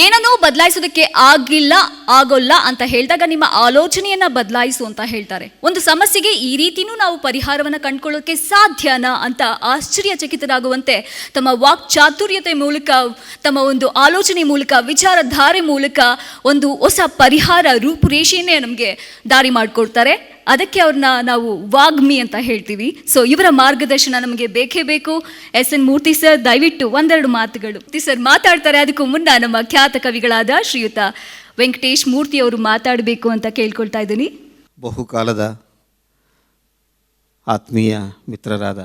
ಏನನ್ನೂ ಬದಲಾಯಿಸೋದಕ್ಕೆ ಆಗಿಲ್ಲ, ಆಗೋಲ್ಲ ಅಂತ ಹೇಳಿದಾಗ ನಿಮ್ಮ ಆಲೋಚನೆಯನ್ನ ಬದಲಾಯಿಸು ಅಂತ ಹೇಳ್ತಾರೆ. ಒಂದು ಸಮಸ್ಯೆಗೆ ಈ ರೀತಿನೂ ನಾವು ಪರಿಹಾರವನ್ನ ಕಂಡುಕೊಳ್ಳೋಕೆ ಸಾಧ್ಯನಾ ಅಂತ ಆಶ್ಚರ್ಯಚಕಿತರಾಗುವಂತೆ ತಮ್ಮ ವಾಕ್ ಚಾತುರ್ಯತೆ ಮೂಲಕ, ತಮ್ಮ ಒಂದು ಆಲೋಚನೆ ಮೂಲಕ, ವಿಚಾರಧಾರೆ ಮೂಲಕ ಒಂದು ಹೊಸ ಪರಿಹಾರ ರೂಪುರೇಷೆಯನ್ನೇ ನಮಗೆ ದಾರಿ ಮಾಡಿಕೊಡ್ತಾರೆ. ಅದಕ್ಕೆ ಅವ್ರನ್ನ ನಾವು ವಾಗ್ಮಿ ಅಂತ ಹೇಳ್ತೀವಿ. ಸೊ ಇವರ ಮಾರ್ಗದರ್ಶನ ನಮಗೆ ಬೇಕೇ ಬೇಕು. ಎಸ್ ಎನ್ ಮೂರ್ತಿ ಸರ್, ದಯವಿಟ್ಟು ಒಂದೆರಡು ಮಾತುಗಳು. ಮೂರ್ತಿ ಸರ್ ಮಾತಾಡ್ತಾರೆ, ಅದಕ್ಕೂ ಮುನ್ನ ನಮ್ಮ ಖ್ಯಾತ ಕವಿಗಳಾದ ಶ್ರೀಯುತ ವೆಂಕಟೇಶ್ ಮೂರ್ತಿ ಅವರು ಮಾತಾಡಬೇಕು ಅಂತ ಕೇಳ್ಕೊಳ್ತಾ ಇದ್ದೀನಿ. ಬಹುಕಾಲದ ಆತ್ಮೀಯ ಮಿತ್ರರಾದ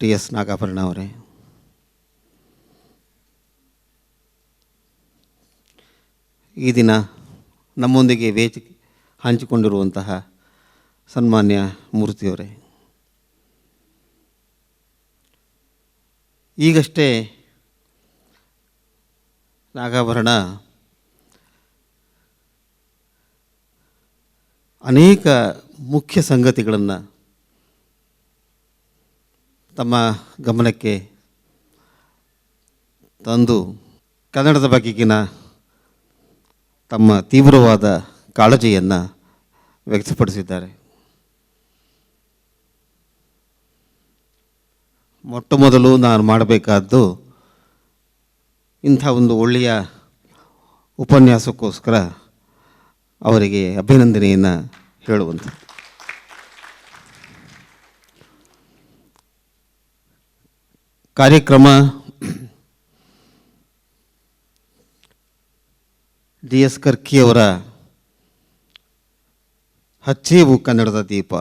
ಟಿ ಎಸ್ ನಾಗಾಭರಣ ಅವರೇ. ಈ ದಿನ ನಮ್ಮೊಂದಿಗೆ ವೇದಿಕೆ ಹಂಚಿಕೊಂಡಿರುವಂತಹ ಸನ್ಮಾನ್ಯ ಮೂರ್ತಿಯವರೇ. ಈಗಷ್ಟೇ ನಾಗಾಭರಣ ಅನೇಕ ಮುಖ್ಯ ಸಂಗತಿಗಳನ್ನು ತಮ್ಮ ಗಮನಕ್ಕೆ ತಂದು ಕನ್ನಡದ ಬಗೆಗಿನ ತಮ್ಮ ತೀವ್ರವಾದ ಕಾಳಜಿಯನ್ನು ವ್ಯಕ್ತಪಡಿಸಿದ್ದಾರೆ. ಮೊಟ್ಟ ಮೊದಲು ನಾನು ಮಾಡಬೇಕಾದ್ದು ಇಂಥ ಒಂದು ಒಳ್ಳೆಯ ಉಪನ್ಯಾಸಕ್ಕೋಸ್ಕರ ಅವರಿಗೆ ಅಭಿನಂದನೆಯನ್ನು ಹೇಳುವಂಥ ಕಾರ್ಯಕ್ರಮ ಡಿ ಎಸ್ ಕರ್ಕಿಯವರ ಹಚ್ಚೇವು ಕನ್ನಡದ ದೀಪ.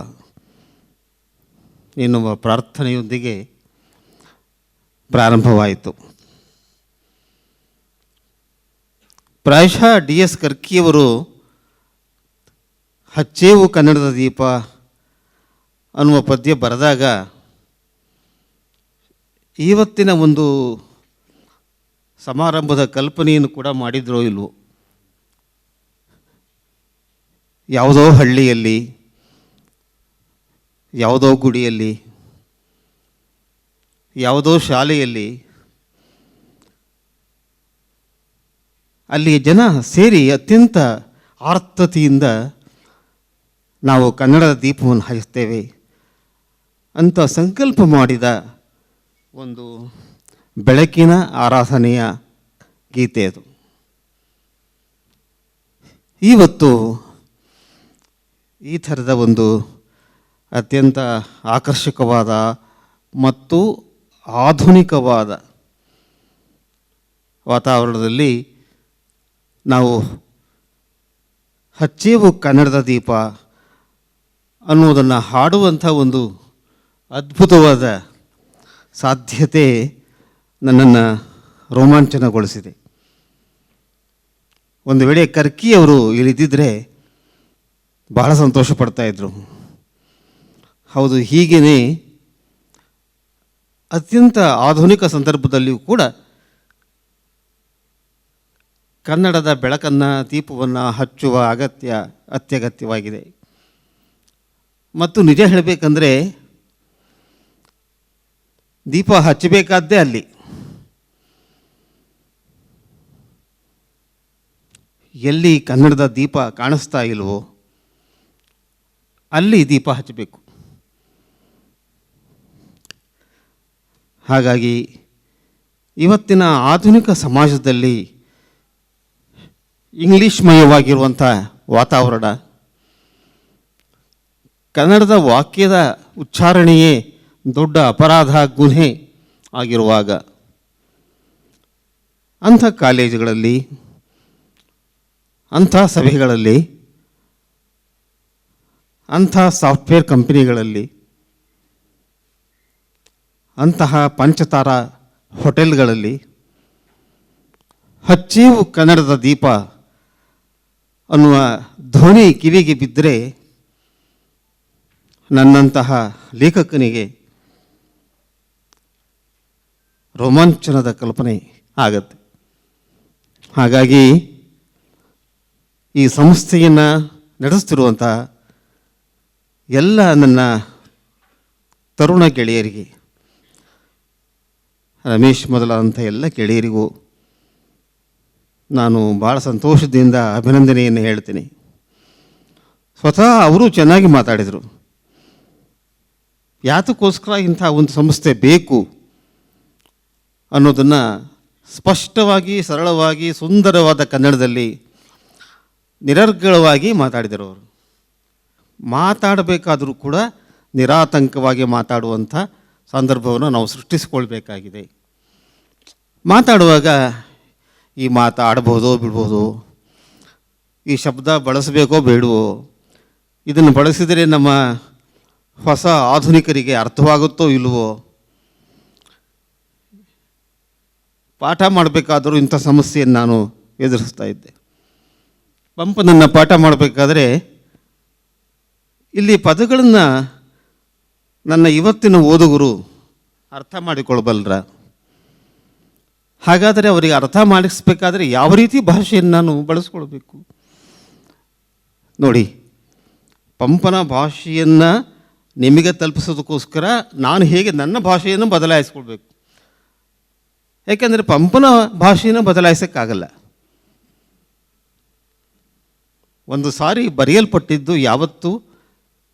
ಎನ್ನುವ ಪ್ರಾರ್ಥನೆಯೊಂದಿಗೆ ಪ್ರಾರಂಭವಾಯಿತು. ಪ್ರಾಯಶಃ ಡಿ ಎಸ್ ಕರ್ಕಿಯವರು ಹಚ್ಚೇವು ಕನ್ನಡದ ದೀಪ ಅನ್ನುವ ಪದ್ಯ ಬರೆದಾಗ ಇವತ್ತಿನ ಒಂದು ಸಮಾರಂಭದ ಕಲ್ಪನೆಯನ್ನು ಕೂಡ ಮಾಡಿದ್ರೋ ಇಲ್ವೋ? ಯಾವುದೋ ಹಳ್ಳಿಯಲ್ಲಿ, ಯಾವುದೋ ಗುಡಿಯಲ್ಲಿ, ಯಾವುದೋ ಶಾಲೆಯಲ್ಲಿ ಅಲ್ಲಿ ಜನ ಸೇರಿ ಅತ್ಯಂತ ಆರ್ತತೆಯಿಂದ ನಾವು ಕನ್ನಡದ ದೀಪವನ್ನು ಹಾಯಿಸ್ತೇವೆ ಅಂತ ಸಂಕಲ್ಪ ಮಾಡಿದ ಒಂದು ಬೆಳಕಿನ ಆರಾಧನೆಯ ಗೀತೆ ಅದು. ಇವತ್ತು ಈ ಥರದ ಒಂದು ಅತ್ಯಂತ ಆಕರ್ಷಕವಾದ ಮತ್ತು ಆಧುನಿಕವಾದ ವಾತಾವರಣದಲ್ಲಿ ನಾವು ಹಚ್ಚೇವು ಕನ್ನಡದ ದೀಪ ಅನ್ನುವುದನ್ನು ಹಾಡುವಂಥ ಒಂದು ಅದ್ಭುತವಾದ ಸಾಧ್ಯತೆ ನನ್ನನ್ನು ರೋಮಾಂಚನಗೊಳಿಸಿದೆ. ಒಂದು ವೇಳೆ ಕರ್ಕಿಯವರು ಇಲ್ಲಿದ್ದಿದ್ದರೆ ಬಹಳ ಸಂತೋಷ ಪಡ್ತಾ ಇದ್ರು. ಹೌದು ಹೀಗೇ ಅತ್ಯಂತ ಆಧುನಿಕ ಸಂದರ್ಭದಲ್ಲಿಯೂ ಕೂಡ ಕನ್ನಡದ ಬೆಳಕನ್ನು, ದೀಪವನ್ನು ಹಚ್ಚುವ ಅಗತ್ಯ ಅತ್ಯಗತ್ಯವಾಗಿದೆ. ಮತ್ತು ನಿಜ ಹೇಳಬೇಕಂದ್ರೆ ದೀಪ ಹಚ್ಚಬೇಕಾದ್ದೇ ಅಲ್ಲಿ. ಎಲ್ಲಿ ಕನ್ನಡದ ದೀಪ ಕಾಣಿಸ್ತಾ ಇಲ್ವೋ ಅಲ್ಲಿ ದೀಪ ಹಚ್ಚಬೇಕು. ಹಾಗಾಗಿ ಇವತ್ತಿನ ಆಧುನಿಕ ಸಮಾಜದಲ್ಲಿ ಇಂಗ್ಲೀಷ್ಮಯವಾಗಿರುವಂಥ ವಾತಾವರಣ, ಕನ್ನಡದ ವಾಕ್ಯದ ಉಚ್ಚಾರಣೆಯೇ ದೊಡ್ಡ ಅಪರಾಧ ಗುಹೆ ಆಗಿರುವಾಗ, ಅಂಥ ಕಾಲೇಜುಗಳಲ್ಲಿ, ಅಂಥ ಸಭೆಗಳಲ್ಲಿ ಅಂಥ ಸಾಫ್ಟ್ವೇರ್ ಕಂಪನಿಗಳಲ್ಲಿ ಅಂತಹ ಪಂಚತಾರ ಹೋಟೆಲ್ಗಳಲ್ಲಿ ಹಚ್ಚೀವು ಕನ್ನಡದ ದೀಪ ಅನ್ನುವ ಧ್ವನಿ ಕಿವಿಗೆ ಬಿದ್ದರೆ ನನ್ನಂತಹ ಲೇಖಕನಿಗೆ ರೋಮಾಂಚನದ ಕಲ್ಪನೆ ಆಗತ್ತೆ. ಹಾಗಾಗಿ ಈ ಸಂಸ್ಥೆಯನ್ನು ನಡೆಸ್ತಿರುವಂಥ ಎಲ್ಲ ನನ್ನ ತರುಣ ಗೆಳೆಯರಿಗೆ, ರಮೇಶ್ ಮೊದಲಾದಂಥ ಎಲ್ಲ ಗೆಳೆಯರಿಗೂ ನಾನು ಭಾಳ ಸಂತೋಷದಿಂದ ಅಭಿನಂದನೆಯನ್ನು ಹೇಳ್ತೀನಿ. ಸ್ವತಃ ಅವರು ಚೆನ್ನಾಗಿ ಮಾತಾಡಿದರು. ಯಾತಕ್ಕೋಸ್ಕರ ಇಂಥ ಒಂದು ಸಂಸ್ಥೆ ಬೇಕು ಅನ್ನೋದನ್ನು ಸ್ಪಷ್ಟವಾಗಿ, ಸರಳವಾಗಿ, ಸುಂದರವಾದ ಕನ್ನಡದಲ್ಲಿ ನಿರರ್ಗಳವಾಗಿ ಮಾತಾಡಿದರು ಅವರು. ಮಾತಾಡಬೇಕಾದರೂ ಕೂಡ ನಿರಾತಂಕವಾಗಿ ಮಾತಾಡುವಂಥ ಸಂದರ್ಭವನ್ನು ನಾವು ಸೃಷ್ಟಿಸಿಕೊಳ್ಬೇಕಾಗಿದೆ. ಮಾತಾಡುವಾಗ ಈ ಮಾತು ಬಿಡ್ಬೋದು ಬಿಡ್ಬೋದೋ, ಈ ಶಬ್ದ ಬಳಸಬೇಕೋ ಬೇಡವೋ, ಇದನ್ನು ಬಳಸಿದರೆ ನಮ್ಮ ಹೊಸ ಆಧುನಿಕರಿಗೆ ಅರ್ಥವಾಗುತ್ತೋ ಇಲ್ಲವೋ, ಪಾಠ ಮಾಡಬೇಕಾದರೂ ಇಂಥ ಸಮಸ್ಯೆಯನ್ನು ನಾನು ಎದುರಿಸ್ತಾ ಇದ್ದೆ. ಪಂಪನನ್ನು ಪಾಠ ಮಾಡಬೇಕಾದ್ರೆ ಇಲ್ಲಿ ಪದಗಳನ್ನು ನನ್ನ ಇವತ್ತಿನ ಓದುಗರು ಅರ್ಥ ಮಾಡಿಕೊಳ್ಬಲ್ರ. ಹಾಗಾದರೆ ಅವರಿಗೆ ಅರ್ಥ ಮಾಡಿಸ್ಬೇಕಾದ್ರೆ ಯಾವ ರೀತಿ ಭಾಷೆಯನ್ನು ನಾನು ಬಳಸ್ಕೊಳ್ಬೇಕು? ನೋಡಿ, ಪಂಪನ ಭಾಷೆಯನ್ನು ನಿಮಗೆ ತಲುಪಿಸೋದಕ್ಕೋಸ್ಕರ ನಾನು ಹೇಗೆ ನನ್ನ ಭಾಷೆಯನ್ನು ಬದಲಾಯಿಸ್ಕೊಳ್ಬೇಕು? ಯಾಕೆಂದರೆ ಪಂಪನ ಭಾಷೆಯನ್ನು ಬದಲಾಯಿಸೋಕ್ಕಾಗಲ್ಲ. ಒಂದು ಸಾರಿ ಬರೆಯಲ್ಪಟ್ಟಿದ್ದು ಯಾವತ್ತೂ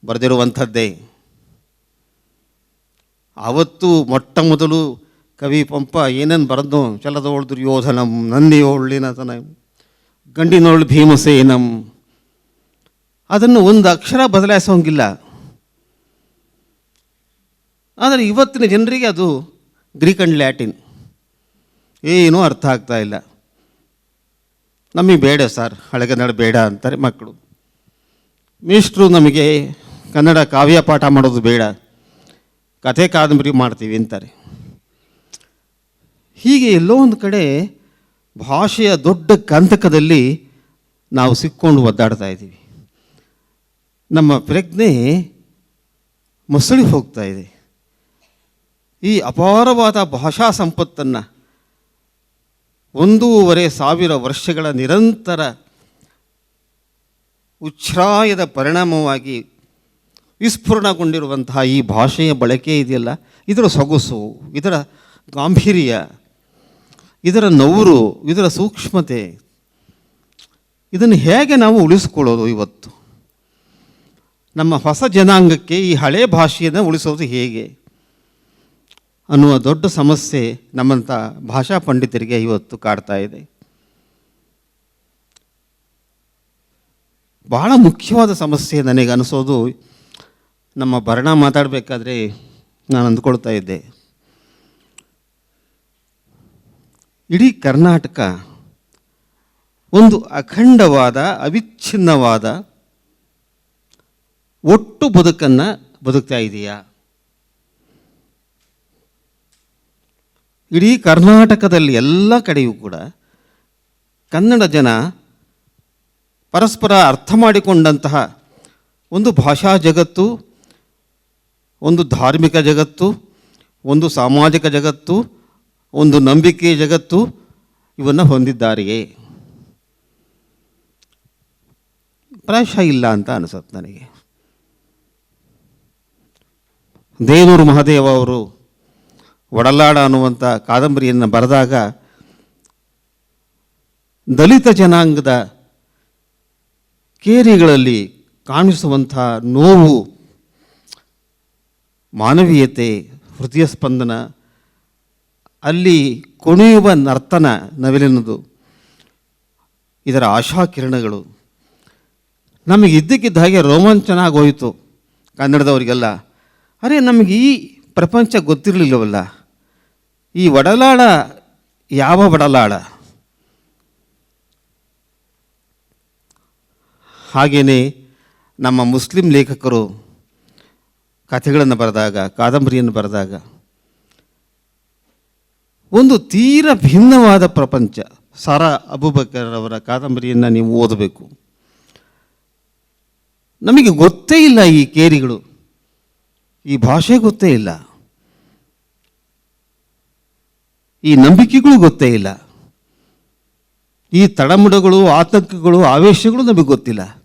ಬರೆದಿರುವಂಥದ್ದೇ. ಆವತ್ತು ಮೊಟ್ಟ ಮೊದಲು ಕವಿ ಪಂಪ ಏನೇನು ಬರೆದು ಚಲದೋಳ್ ದುರ್ಯೋಧನಂ ನಂದಿಯೋಳ್ಳಿನತನ ಗಂಡಿನೋಳ್ ಭೀಮಸೇನಂ, ಅದನ್ನು ಒಂದು ಅಕ್ಷರ ಬದಲಾಯಿಸೋಂಗಿಲ್ಲ. ಆದರೆ ಇವತ್ತಿನ ಜನರಿಗೆ ಅದು ಗ್ರೀಕ್ ಆ್ಯಂಡ್ ಲ್ಯಾಟಿನ್. ಏನೂ ಅರ್ಥ ಆಗ್ತಾ ಇಲ್ಲ. ನಮಗೆ ಬೇಡ ಸರ್ ಹಳೆಗನ್ನಡ ಬೇಡ ಅಂತಾರೆ ಮಕ್ಕಳು. ಮೇಷ್ಟ್ರು ನಮಗೆ ಕನ್ನಡ ಕಾವ್ಯ ಪಾಠ ಮಾಡೋದು ಬೇಡ. ಕಥೆ ಕಾದಂಬರಿ ಮಾಡ್ತೀವಿ ಅಂತಾರೆ. ಹೀಗೆ ಎಲ್ಲೋ ಒಂದು ಕಡೆ ಭಾಷೆಯ ದೊಡ್ಡ ಕಂತಕದಲ್ಲಿ ನಾವು ಸಿಕ್ಕೊಂಡು ಒದ್ದಾಡ್ತಾ ಇದ್ದೀವಿ. ನಮ್ಮ ಪ್ರಜ್ಞೆ ಮೊಸಳಿ ಹೋಗ್ತಾ ಇದೆ. ಈ ಅಪಾರವಾದ ಭಾಷಾ ಸಂಪತ್ತನ್ನು ಒಂದೂವರೆ ಸಾವಿರ ವರ್ಷಗಳ ನಿರಂತರ ಉಚ್ಛ್ರಾಯದ ಪರಿಣಾಮವಾಗಿ ವಿಸ್ಫುರಣಗೊಂಡಿರುವಂತಹ ಈ ಭಾಷೆಯ ಬಳಕೆ ಇದೆಯಲ್ಲ? ಇದರ ಸೊಗಸು, ಇದರ ಗಾಂಭೀರ್ಯ, ಇದರ ನೌರು, ಇದರ ಸೂಕ್ಷ್ಮತೆ, ಇದನ್ನು ಹೇಗೆ ನಾವು ಉಳಿಸ್ಕೊಳ್ಳೋದು ಇವತ್ತು? ನಮ್ಮ ಹೊಸ ಜನಾಂಗಕ್ಕೆ ಈ ಹಳೆ ಭಾಷೆಯನ್ನು ಉಳಿಸೋದು ಹೇಗೆ? ಅನ್ನುವ ದೊಡ್ಡ ಸಮಸ್ಯೆ ನಮ್ಮಂಥ ಭಾಷಾ ಪಂಡಿತರಿಗೆ ಇವತ್ತು ಕಾಡ್ತಾ ಇದೆ. ಬಹಳ ಮುಖ್ಯವಾದ ಸಮಸ್ಯೆ ನನಗೆ ಅನಿಸೋದು ನಮ್ಮ ಭರಣ ಮಾತಾಡಬೇಕಾದ್ರೆ ನಾನು ಅಂದ್ಕೊಳ್ತಾ ಇದ್ದೆ. ಇಡೀ ಕರ್ನಾಟಕ ಒಂದು ಅಖಂಡವಾದ, ಅವಿಚ್ಛಿನ್ನವಾದ ಒಟ್ಟು ಬದುಕನ್ನು ಬದುಕ್ತಾ ಇದೆಯಾ? ಇಡೀ ಕರ್ನಾಟಕದಲ್ಲಿ ಎಲ್ಲ ಕಡೆಯೂ ಕೂಡ ಕನ್ನಡ ಜನ ಪರಸ್ಪರ ಅರ್ಥ ಮಾಡಿಕೊಂಡಂತಹ ಒಂದು ಭಾಷಾ ಜಗತ್ತು ಒಂದು ಧಾರ್ಮಿಕ ಜಗತ್ತು, ಒಂದು ಸಾಮಾಜಿಕ ಜಗತ್ತು, ಒಂದು ನಂಬಿಕೆ ಜಗತ್ತು ಇವನ್ನು ಹೊಂದಿದ್ದಾರೆಯೇ? ಪ್ರಾಯಶಃ ಇಲ್ಲ ಅಂತ ಅನಿಸುತ್ತೆ ನನಗೆ. ದೇನೂರು ಮಹಾದೇವ ಅವರು ಒಡಲಾಡ ಅನ್ನುವಂಥ ಕಾದಂಬರಿಯನ್ನು ಬರೆದಾಗ, ದಲಿತ ಜನಾಂಗದ ಕೇರಿಗಳಲ್ಲಿ ಕಾಣಿಸುವಂಥ ನೋವು ಮಾನವೀಯತೆ, ಹೃದಯ ಸ್ಪಂದನ, ಅಲ್ಲಿ ಕುಣಿಯುವ ನರ್ತನ ನವಿಲಿನದು ಇದರ ಆಶಾಕಿರಣಗಳು. ನಮಗೆ ಇದ್ದಕ್ಕಿದ್ದ ಹಾಗೆ ರೋಮಾಂಚನ ಆಗೋಯಿತು ಕನ್ನಡದವರಿಗೆಲ್ಲ. ಅರೆ, ನಮಗೆ ಈ ಪ್ರಪಂಚ ಗೊತ್ತಿರಲಿಲ್ಲವಲ್ಲ? ಈ ಒಡಲಾಡ ಯಾವ ಒಡಲಾಳ? ಹಾಗೆಯೇ ನಮ್ಮ ಮುಸ್ಲಿಂ ಲೇಖಕರು ಕಥೆಗಳನ್ನು ಬರೆದಾಗ, ಕಾದಂಬರಿಯನ್ನು ಬರೆದಾಗ, ಒಂದು ತೀರ ಭಿನ್ನವಾದ ಪ್ರಪಂಚ, ಸಾರಾ ಅಬೂಬಕರ್ ಅವರ ಕಾದಂಬರಿಯನ್ನು ನೀವು ಓದಬೇಕು. ನಮಗೆ ಗೊತ್ತೇ ಇಲ್ಲ ಈ ಕೇರಿಗಳು. ಈ ಭಾಷೆ ಗೊತ್ತೇ ಇಲ್ಲ. ಈ ನಂಬಿಕೆಗಳು ಗೊತ್ತೇ ಇಲ್ಲ. ಈ ತಡಮುಡಗಳು, ಆತಂಕಗಳು, ಆವೇಶಗಳು ನಮಗೆ ಗೊತ್ತಿಲ್ಲ.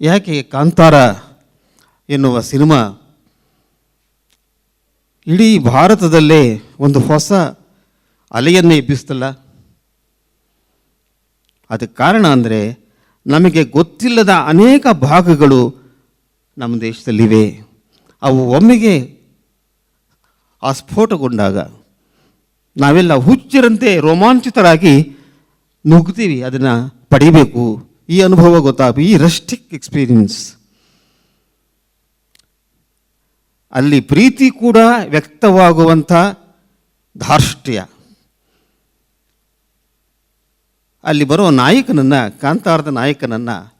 ಯಾಕೆ ಕಾಂತಾರ ಎನ್ನುವ ಸಿನಿಮಾ? ಇಡೀ ಭಾರತದಲ್ಲೇ ಒಂದು ಹೊಸ ಅಲೆಯನ್ನು ಎಬ್ಬಿಸ್ತಲ್ಲ? ಅದಕ್ಕೆ ಕಾರಣ ಅಂದರೆ ನಮಗೆ ಗೊತ್ತಿಲ್ಲದ ಅನೇಕ ಭಾಗಗಳು ನಮ್ಮ ದೇಶದಲ್ಲಿವೆ. ಅವು ಒಮ್ಮೆಗೆ ಆ ಸ್ಫೋಟಗೊಂಡಾಗ ನಾವೆಲ್ಲ ಹುಚ್ಚರಂತೆ ರೋಮಾಂಚಿತರಾಗಿ ನುಗ್ತೀವಿ ಅದನ್ನು ಪಡಿಬೇಕು. ಈ ಅನುಭವ ಗೊತ್ತಾಗ, ಈ ರಸ್ಟಿಕ್ ಎಕ್ಸ್ಪೀರಿಯನ್ಸ್ ಅಲ್ಲಿ ಪ್ರೀತಿ ಕೂಡ ವ್ಯಕ್ತವಾಗುವಂಥ ಧಾರ್ಷ್ಟ್ಯ. ಅಲ್ಲಿ ಬರೋ ನಾಯಕನನ್ನು, ಕಾಂತಾರದ ನಾಯಕನನ್ನು,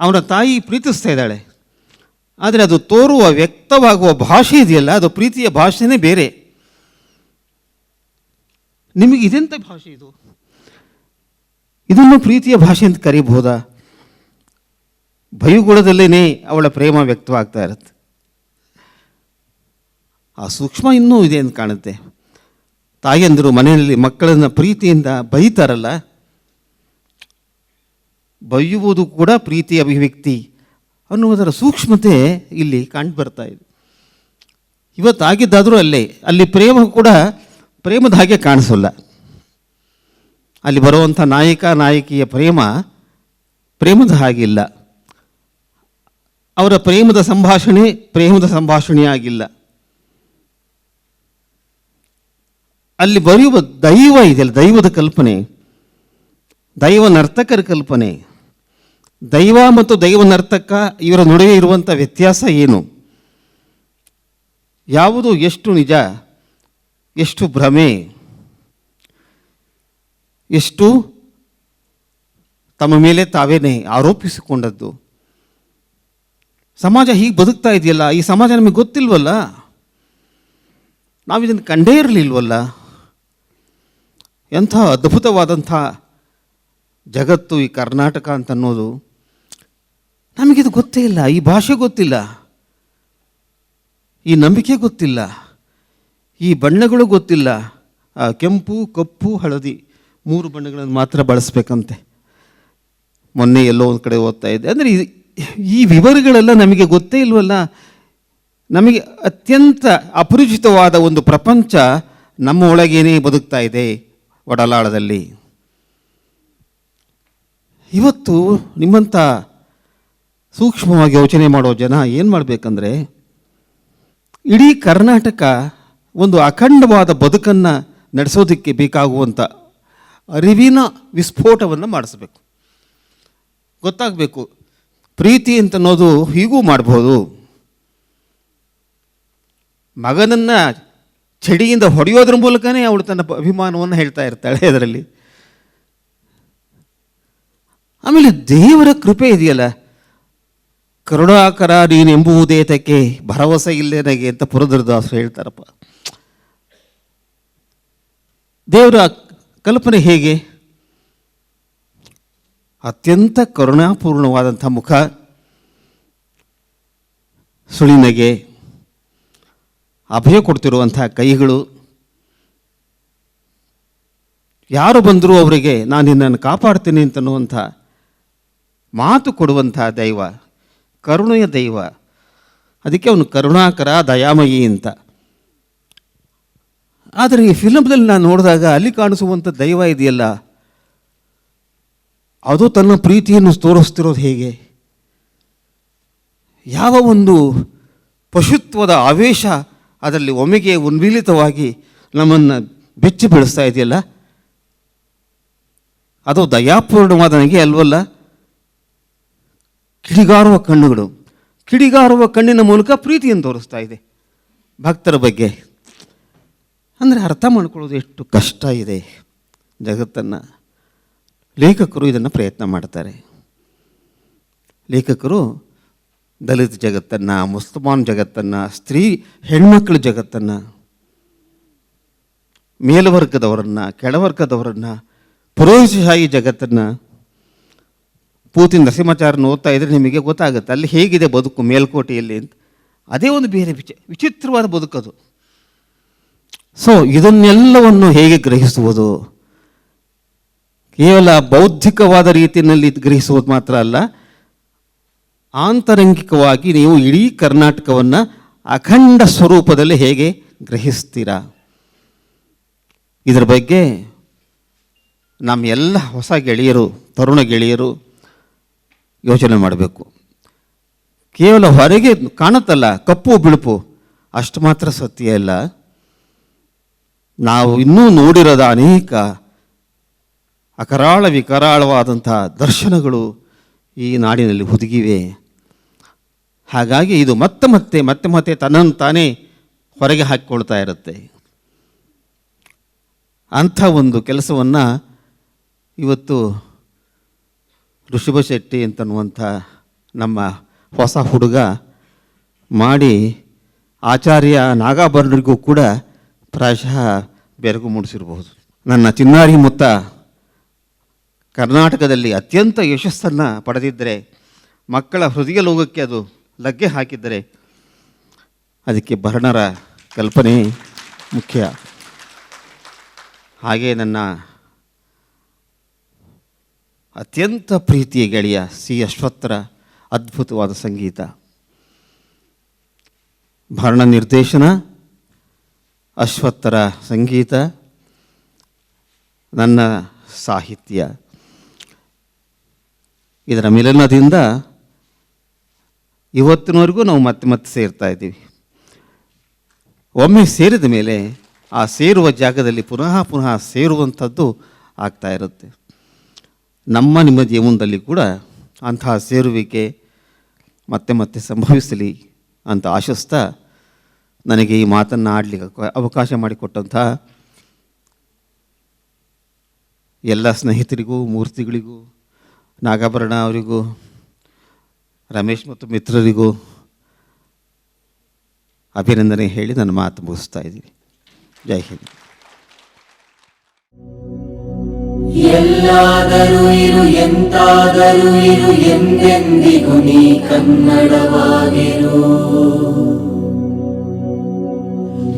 ಅವನ ತಾಯಿ ಪ್ರೀತಿಸ್ತಾ ಇದ್ದಾಳೆ. ಆದರೆ ಅದು ತೋರುವ ವ್ಯಕ್ತವಾಗುವ ಭಾಷೆ ಇದೆಯಲ್ಲ, ಅದು ಪ್ರೀತಿಯ ಭಾಷೆನೇ ಬೇರೆ. ನಿಮಗೆ ಇದೆಂಥ ಭಾಷೆ ಇದು? ಇದನ್ನು ಪ್ರೀತಿಯ ಭಾಷೆ ಅಂತ ಕರೀಬಹುದಾ? ಭಯಗುಳದಲ್ಲೇ ಅವಳ ಪ್ರೇಮ ವ್ಯಕ್ತವಾಗ್ತಾ ಇರುತ್ತೆ. ಆ ಸೂಕ್ಷ್ಮ ಇನ್ನೂ ಇದೆ ಅಂತ ಕಾಣುತ್ತೆ. ತಾಯಂದಿರು ಮನೆಯಲ್ಲಿ ಮಕ್ಕಳನ್ನು ಪ್ರೀತಿಯಿಂದ ಬೈತಾರಲ್ಲ? ಬೈಯುವುದು ಕೂಡ ಪ್ರೀತಿ ಅಭಿವ್ಯಕ್ತಿ ಅನ್ನುವುದರ ಸೂಕ್ಷ್ಮತೆ ಇಲ್ಲಿ ಕಂಡು ಬರ್ತಾ ಇದೆ. ಇವತ್ತಾಗಿದ್ದಾದರೂ ಅಲ್ಲೇ, ಅಲ್ಲಿ ಪ್ರೇಮ ಕೂಡ ಪ್ರೇಮದ ಹಾಗೆ ಕಾಣಿಸೋಲ್ಲ. ಅಲ್ಲಿ ಬರುವಂಥ ನಾಯಕ, ನಾಯಕಿಯ ಪ್ರೇಮ, ಪ್ರೇಮದ ಹಾಗಿಲ್ಲ. ಅವರ ಪ್ರೇಮದ ಸಂಭಾಷಣೆ ಪ್ರೇಮದ ಸಂಭಾಷಣೆಯಾಗಿಲ್ಲ ಅಲ್ಲಿ ಬರೆಯುವ ದೈವ ಇದೆಯಲ್ಲ ದೈವದ ಕಲ್ಪನೆ. ದೈವ ನರ್ತಕರ ಕಲ್ಪನೆ. ದೈವ ಮತ್ತು ದೈವ ನರ್ತಕ ಇವರ ನಡುವೆ ಇರುವಂಥ ವ್ಯತ್ಯಾಸ ಏನು? ಯಾವುದು ಎಷ್ಟು ನಿಜ, ಎಷ್ಟು ಭ್ರಮೆ? ಎಷ್ಟು ತಮ್ಮ ಮೇಲೆ ತಾವೇನೆ ಆರೋಪಿಸಿಕೊಂಡದ್ದು? ಸಮಾಜ ಹೀಗೆ ಬದುಕ್ತಾ ಇದೆಯಲ್ಲ, ಈ ಸಮಾಜ ನಮಗೆ ಗೊತ್ತಿಲ್ವಲ್ಲ? ನಾವು ಇದನ್ನು ಕಂಡೇ ಇರಲಿಲ್ವಲ್ಲ? ಎಂಥ ಅದ್ಭುತವಾದಂಥ ಜಗತ್ತು ಈ ಕರ್ನಾಟಕ ಅಂತ ಅನ್ನೋದು ನಮಗಿದು ಗೊತ್ತೇ ಇಲ್ಲ, ಈ ಭಾಷೆ ಗೊತ್ತಿಲ್ಲ, ಈ ನಂಬಿಕೆ ಗೊತ್ತಿಲ್ಲ, ಈ ಬಣ್ಣಗಳು ಗೊತ್ತಿಲ್ಲ ಕೆಂಪು, ಕಪ್ಪು, ಹಳದಿ. ಮೂರು ಬಣ್ಣಗಳನ್ನು ಮಾತ್ರ ಬಳಸಬೇಕಂತೆ. ಮೊನ್ನೆ ಎಲ್ಲೋ ಒಂದು ಕಡೆ ಓದ್ತಾ ಇದ್ದೆ. ಅಂದರೆ ಈ- ವಿವರಗಳೆಲ್ಲ ನಮಗೆ ಗೊತ್ತೇ ಇಲ್ವಲ್ಲ? ನಮಗೆ ಅತ್ಯಂತ ಅಪರಿಚಿತವಾದ ಒಂದು ಪ್ರಪಂಚ ನಮ್ಮ ಒಳಗೇನೆ ಬದುಕ್ತಾ ಇದೆ ಒಡಲಾಳದಲ್ಲಿ. ಇವತ್ತು ನಿಮ್ಮಂಥ ಸೂಕ್ಷ್ಮವಾಗಿ ಯೋಚನೆ ಮಾಡೋ ಜನ ಏನು ಮಾಡಬೇಕಂದ್ರೆ, ಇಡೀ ಕರ್ನಾಟಕ ಒಂದು ಅಖಂಡವಾದ ಬದುಕನ್ನು ನಡೆಸೋದಕ್ಕೆ ಬೇಕಾಗುವಂಥ ಅರಿವಿನ ವಿಸ್ಫೋಟವನ್ನು ಮಾಡಿಸ್ಬೇಕು. ಗೊತ್ತಾಗಬೇಕು. ಪ್ರೀತಿ ಅಂತ ಅನ್ನೋದು ಹೀಗೂ ಮಾಡ್ಬೋದು. ಮಗನನ್ನು ಚಡಿಯಿಂದ ಹೊಡೆಯೋದ್ರ ಮೂಲಕನೇ ಅವಳು ತನ್ನ ಅಭಿಮಾನವನ್ನು ಹೇಳ್ತಾ ಇರ್ತಾಳೆ ಅದರಲ್ಲಿ. ಆಮೇಲೆ ದೇವರ ಕೃಪೆ ಇದೆಯಲ್ಲ. ಕರುಣಾಕರ ನೀನೆಂಬುವುದೇತಕ್ಕೆ ಭರವಸೆ ಇಲ್ಲೇನಗೆ ಅಂತ ಪುರಂದರದಾಸರು ಹೇಳ್ತಾರಪ್ಪ. ದೇವರ ಕಲ್ಪನೆ ಹೇಗೆ? ಅತ್ಯಂತ ಕರುಣಾಪೂರ್ಣವಾದಂಥ ಮುಖ, ಸುಳಿನಗೆ ಅಭಯ ಕೊಡ್ತಿರುವಂಥ ಕೈಗಳು. ಯಾರು ಬಂದರೂ ಅವರಿಗೆ, ನಾನು ನಿನ್ನನ್ನು ಕಾಪಾಡ್ತೀನಿ ಅಂತನ್ನುವಂಥ ಮಾತು ಕೊಡುವಂಥ ದೈವ, ಕರುಣೆಯ ದೈವ. ಅದಕ್ಕೆ ಅವನು ಕರುಣಾಕರ, ದಯಾಮಯಿ ಅಂತ. ಆದರೆ ಈ ಫಿಲಮ್ದಲ್ಲಿ ನಾನು ನೋಡಿದಾಗ ಅಲ್ಲಿ ಕಾಣಿಸುವಂಥ ದೈವ ಇದೆಯಲ್ಲ? ಅದು ತನ್ನ ಪ್ರೀತಿಯನ್ನು ತೋರಿಸ್ತಿರೋದು ಹೇಗೆ? ಯಾವ ಒಂದು ಪಶುತ್ವದ ಆವೇಶ ಅದರಲ್ಲಿ ಒಮ್ಮೆಗೆ ಉನ್ಮಿಲಿತವಾಗಿ ನಮ್ಮನ್ನು ಬೆಚ್ಚಿ ಬೆಳೆಸ್ತಾ ಇದೆಯಲ್ಲ? ಅದು ದಯಾಪೂರ್ಣವಾದ ನನಗೆ ಅಲ್ವಲ್ಲ? ಕಿಡಿಗಾರುವ ಕಣ್ಣುಗಳು. ಕಿಡಿಗಾರುವ ಕಣ್ಣಿನ ಮೂಲಕ ಪ್ರೀತಿಯನ್ನು ತೋರಿಸ್ತಾ ಇದೆ ಭಕ್ತರ ಬಗ್ಗೆ. ಅಂದರೆ ಅರ್ಥ ಮಾಡ್ಕೊಳ್ಳೋದು ಎಷ್ಟು ಕಷ್ಟ ಇದೆ. ಜಗತ್ತನ್ನು ಲೇಖಕರು ಇದನ್ನು ಪ್ರಯತ್ನ ಮಾಡ್ತಾರೆ. ಲೇಖಕರು ದಲಿತ ಜಗತ್ತನ್ನು, ಮುಸ್ಲ್ಮಾನ್ ಜಗತ್ತನ್ನು, ಸ್ತ್ರೀ, ಹೆಣ್ಮಕ್ಳ ಜಗತ್ತನ್ನು, ಮೇಲ್ವರ್ಗದವರನ್ನು, ಕೆಳವರ್ಗದವರನ್ನು, ಪುರೋಹಿತಶಾಹಿ ಜಗತ್ತನ್ನು ಪೂತಿ ನರಸಿಂಹಾಚಾರ್ಯನ ಓದ್ತಾ ಇದ್ದರೆ ನಿಮಗೆ ಗೊತ್ತಾಗುತ್ತೆ. ಅಲ್ಲಿ ಹೇಗಿದೆ ಬದುಕು ಮೇಲ್ಕೋಟೆಯಲ್ಲಿ ಅಂತ. ಅದೇ ಒಂದು ಬೇರೆ ವಿಚ, ವಿಚಿತ್ರವಾದ ಬದುಕದು. ಸೊ ಇದನ್ನೆಲ್ಲವನ್ನು ಹೇಗೆ ಗ್ರಹಿಸುವುದು? ಕೇವಲ ಬೌದ್ಧಿಕವಾದ ರೀತಿಯಲ್ಲಿ ಗ್ರಹಿಸುವುದು ಮಾತ್ರ ಅಲ್ಲ, ಆಂತರಂಗಿಕವಾಗಿ ನೀವು ಇಡೀ ಕರ್ನಾಟಕವನ್ನು ಅಖಂಡ ಸ್ವರೂಪದಲ್ಲಿ ಹೇಗೆ ಗ್ರಹಿಸ್ತೀರಾ? ಇದರ ಬಗ್ಗೆ ನಮ್ಮ ಎಲ್ಲ ಹೊಸ ಗೆಳೆಯರು, ತರುಣ ಗೆಳೆಯರು ಯೋಚನೆ ಮಾಡಬೇಕು. ಕೇವಲ ಹೊರಗೆ ಕಾಣುತ್ತಲ್ಲ, ಕಪ್ಪು ಬಿಳುಪು, ಅಷ್ಟು ಮಾತ್ರ ಸತ್ಯ ಇಲ್ಲ ನಾವು ಇನ್ನೂ ನೋಡಿರದ ಅನೇಕ ಅಕರಾಳ ವಿಕರಾಳವಾದಂಥ ದರ್ಶನಗಳು ಈ ನಾಡಿನಲ್ಲಿ ಹುದುಗಿವೆ. ಹಾಗಾಗಿ ಇದು ಮತ್ತೆ ಮತ್ತೆ ಮತ್ತೆ ಮತ್ತೆ ತನ್ನನ್ನು ತಾನೇ ಹೊರಗೆ ಹಾಕಿಕೊಳ್ತಾ ಇರುತ್ತೆ. ಅಂಥ ಒಂದು ಕೆಲಸವನ್ನು ಇವತ್ತು ಋಷಭ ಶೆಟ್ಟಿ ಅಂತನ್ನುವಂಥ ನಮ್ಮ ಹೊಸ ಹುಡುಗ ಮಾಡಿ ಆಚಾರ್ಯ ನಾಗಾಭರಣರಿಗೂ ಕೂಡ ಪ್ರಾಯಶಃ ಬೆರಗು ಮೂಡಿಸಿರಬಹುದು. ನನ್ನ ಚಿನ್ನಾರಿ ಮುತ್ತ ಕರ್ನಾಟಕದಲ್ಲಿ ಅತ್ಯಂತ ಯಶಸ್ಸನ್ನು ಪಡೆದಿದ್ದರೆ, ಮಕ್ಕಳ ಹೃದಯ ಲೋಕಕ್ಕೆ ಅದು ಲಗ್ಗೆ ಹಾಕಿದ್ದರೆ, ಅದಕ್ಕೆ ಭರಣರ ಕಲ್ಪನೆ ಮುಖ್ಯ. ಹಾಗೆ ನನ್ನ ಅತ್ಯಂತ ಪ್ರೀತಿಯ ಗೆಳೆಯ ಸಿ ಅಶ್ವತ್ಥರ ಅದ್ಭುತವಾದ ಸಂಗೀತ. ಭರಣ ನಿರ್ದೇಶನ ಅಶ್ವತ್ಥರ ಸಂಗೀತ, ನನ್ನ ಸಾಹಿತ್ಯ. ಇದರ ಮಿಲನದಿಂದ ಇವತ್ತಿನವರೆಗೂ ನಾವು ಮತ್ತೆ ಮತ್ತೆ ಸೇರ್ತಾ ಇದ್ದೀವಿ. ಒಮ್ಮೆ ಸೇರಿದ ಮೇಲೆ ಆ ಸೇರುವ ಜಾಗದಲ್ಲಿ ಪುನಃ ಪುನಃ ಸೇರುವಂಥದ್ದು ಆಗ್ತಾ ಇರುತ್ತೆ. ನಮ್ಮ ನಿಮ್ಮ ಜೀವನದಲ್ಲಿ ಕೂಡ ಅಂತಹ ಸೇರುವಿಕೆ ಮತ್ತೆ ಮತ್ತೆ ಸಂಭವಿಸಲಿ ಅಂತ ಆಶಿಸ್ತಾ ನನಗೆ ಈ ಮಾತನ್ನು ಆಡಲಿಕ್ಕೆ ಅವ- ಅವಕಾಶ ಮಾಡಿಕೊಟ್ಟಂತಹ ಎಲ್ಲ ಸ್ನೇಹಿತರಿಗೂ, ಮೂರ್ತಿಗಳಿಗೂ, ನಾಗಾಭರಣ ಅವರಿಗೂ, ರಮೇಶ್ ಮತ್ತು ಮಿತ್ರರಿಗೂ ಅಭಿನಂದನೆ ಹೇಳಿ ನನ್ನ ಮಾತು ಮುಗಿಸ್ತಾ ಇದ್ದೀನಿ. ಜೈ ಹಿಂದ್. ಎಲ್ಲಾದರೂ ಇರು, ಎಂತಾದರೂ ಇರು, ಎಂದೆಂದಿಗೂ ನೀ ಕನ್ನಡವಾಗಿರು.